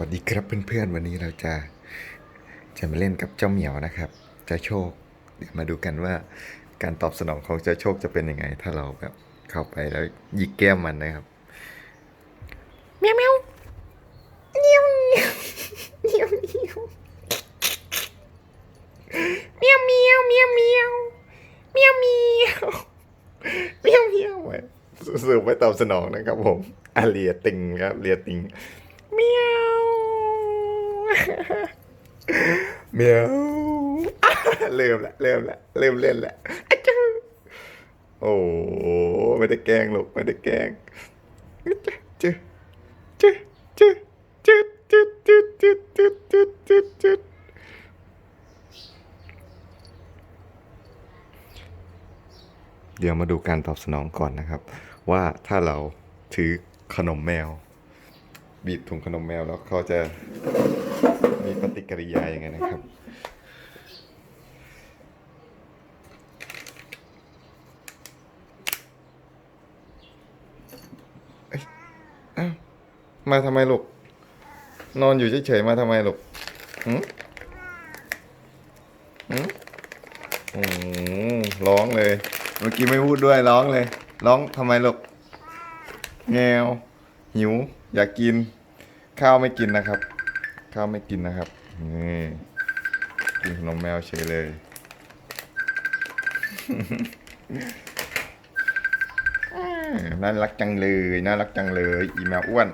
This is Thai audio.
วัสดีครับเพื่อนๆวันนี้เราจะจะมาเล่นกับเจ้าเหมียวนะครับเจ้าโชค เดี๋ยวมาดูกันว่าการตอบสนองของเจ้าโชคจะเป็นยังไง ถ้าเราแบบเข้าไปแล้วหยิกแก้มมันนะครับเมียวเมียวเมียวเมียวเมียวเมียวเมียวเมียวเมียวเมียวเมียวเมียวเมียวเมียวไว้สื่อไม่ตอบสนองนะครับผมอาเลียติงครับเลียติงเมียว เมียวเริ่มละเริ่มละเริ่มเล่นละโอ้ไม่ได้แกล้งลูกไม่ได้แกล้งจื้อจื้อจื้อจื้อจื้อจื้อจื้อจื้อจื้อจื้อจื้อเดี๋ยวมาดูการตอบสนองก่อนนะครับ ว่าถ้าเราถือขนมแมว บีบถุงขนมแมวแล้วเขาจะ มีปฏิกิริยายังไงนะครับเอ้ามาทำไมลูก นอนอยู่เฉยๆมาทำไมลูกหืมหืมอืมร้องเลย เมื่อกี้ไม่พูดด้วยร้องเลย ร้องทำไมลูกแงวหิว อยากกิน ข้าวไม่กินนะครับ ข้าวไม่กินนะครับ นี่กินขนมแมวเฉยเลย น่ารักจังเลย น่ารักจังเลย อีแมวอ้วน